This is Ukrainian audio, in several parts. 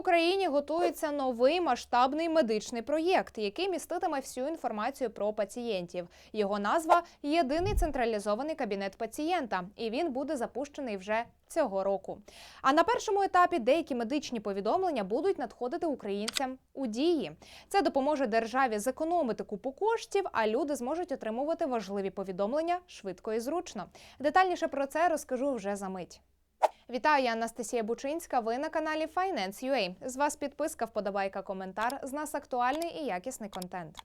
Україні готується новий масштабний медичний проєкт, який міститиме всю інформацію про пацієнтів. Його назва Єдиний централізований кабінет пацієнта, і він буде запущений вже цього року. А на першому етапі деякі медичні повідомлення будуть надходити українцям у дії. Це допоможе державі зекономити купу коштів, а люди зможуть отримувати важливі повідомлення швидко і зручно. Детальніше про це розкажу вже за мить. Вітаю, я Анастасія Бучинська. Ви на каналі Finance.ua. З вас підписка, вподобайка, коментар. З нас актуальний і якісний контент.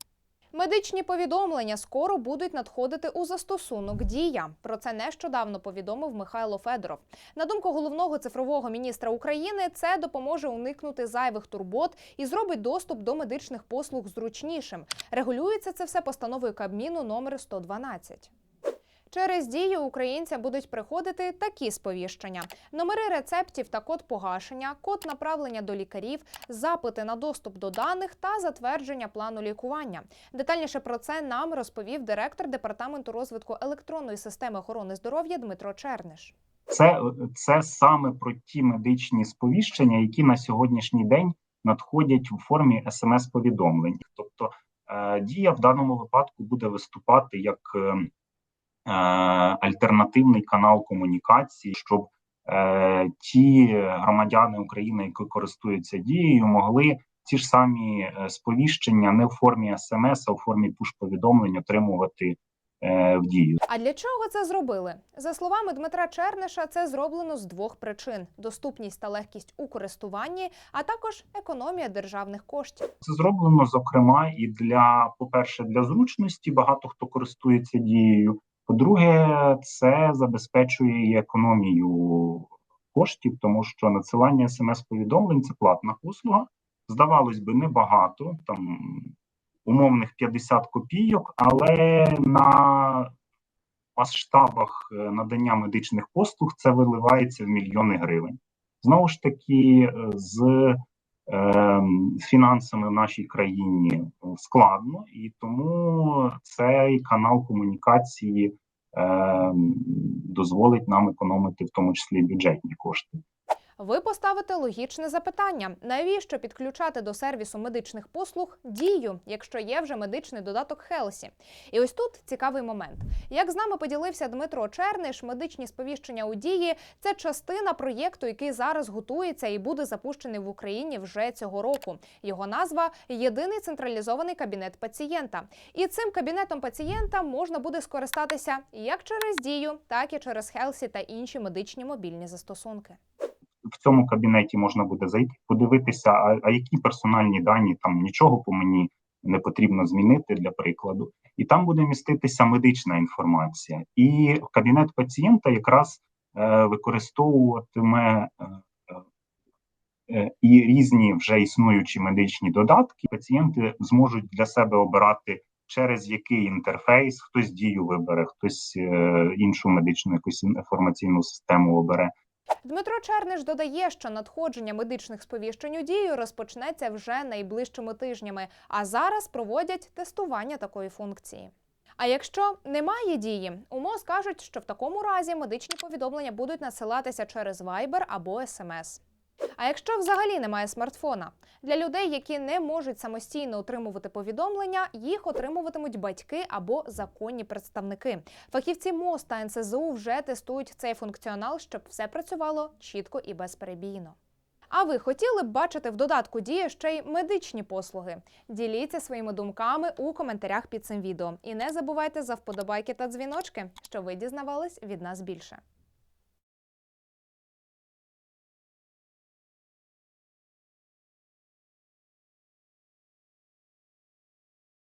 Медичні повідомлення скоро будуть надходити у застосунок Дія. Про це нещодавно повідомив Михайло Федоров. На думку головного цифрового міністра України, це допоможе уникнути зайвих турбот і зробить доступ до медичних послуг зручнішим. Регулюється це все постановою Кабміну номер 112. Через дію українцям будуть приходити такі сповіщення: номери рецептів та код погашення, код направлення до лікарів, запити на доступ до даних та затвердження плану лікування. Детальніше про це нам розповів директор департаменту розвитку електронної системи охорони здоров'я Дмитро Черниш. Це, це саме про ті медичні сповіщення, які на сьогоднішній день надходять у формі смс-повідомлень. Тобто е, дія в даному випадку буде виступати як е, е, альтернативний канал комунікації, щоб е, ті громадяни України, які користуються дією, могли ті ж самі е, сповіщення не в формі смс, а в формі пуш-повідомлень отримувати е, в дію. А для чого це зробили? За словами Дмитра Черниша, це зроблено з двох причин: доступність та легкість у користуванні, а також економія державних коштів. Це зроблено зокрема і для, по-перше, для зручності. Багато хто користується дією. По-друге, це забезпечує економію коштів, тому що надсилання смс-повідомлень це платна послуга. Здавалось би, небагато, там умовних 50 копійок, але на масштабах е, надання медичних послуг це виливається в мільйони гривень. Знову ж таки, е, з е, фінансами в нашій країні е, складно, і тому цей канал комунікації е, дозволить нам економити в тому числі бюджетні кошти. Ви поставите логічне запитання: навіщо підключати до сервісу медичних послуг дію, якщо є вже медичний додаток Хелсі? І ось тут цікавий момент. Як з нами поділився Дмитро Черниш, медичні сповіщення у дії це частина проєкту, який зараз готується і буде запущений в Україні вже цього року. Його назва Єдиний централізований кабінет пацієнта. І цим кабінетом пацієнта можна буде скористатися як через дію, так і через Хелсі та інші медичні мобільні застосунки в цьому кабінеті можна буде зайти, подивитися, а, а які персональні дані там нічого по мені не потрібно змінити для прикладу, і там буде міститися медична інформація. І кабінет пацієнта якраз е, використовуватиме. Е, е, і різні вже існуючі медичні додатки пацієнти зможуть для себе обирати через який інтерфейс, хтось дію вибере, хтось е, іншу медичну якусь інформаційну систему обере. Дмитро Черниш додає, що надходження медичних сповіщень у дію розпочнеться вже найближчими тижнями, а зараз проводять тестування такої функції. А якщо немає дії, у МОЗ кажуть, що в такому разі медичні повідомлення будуть надсилатися через Viber або SMS. А якщо взагалі немає смартфона, для людей, які не можуть самостійно отримувати повідомлення, їх отримуватимуть батьки або законні представники. Фахівці МОЗ та НСЗУ вже тестують цей функціонал, щоб все працювало чітко і безперебійно. А ви хотіли б бачити в додатку дія ще й медичні послуги? Діліться своїми думками у коментарях під цим відео. І не забувайте за вподобайки та дзвіночки, що ви дізнавались від нас більше.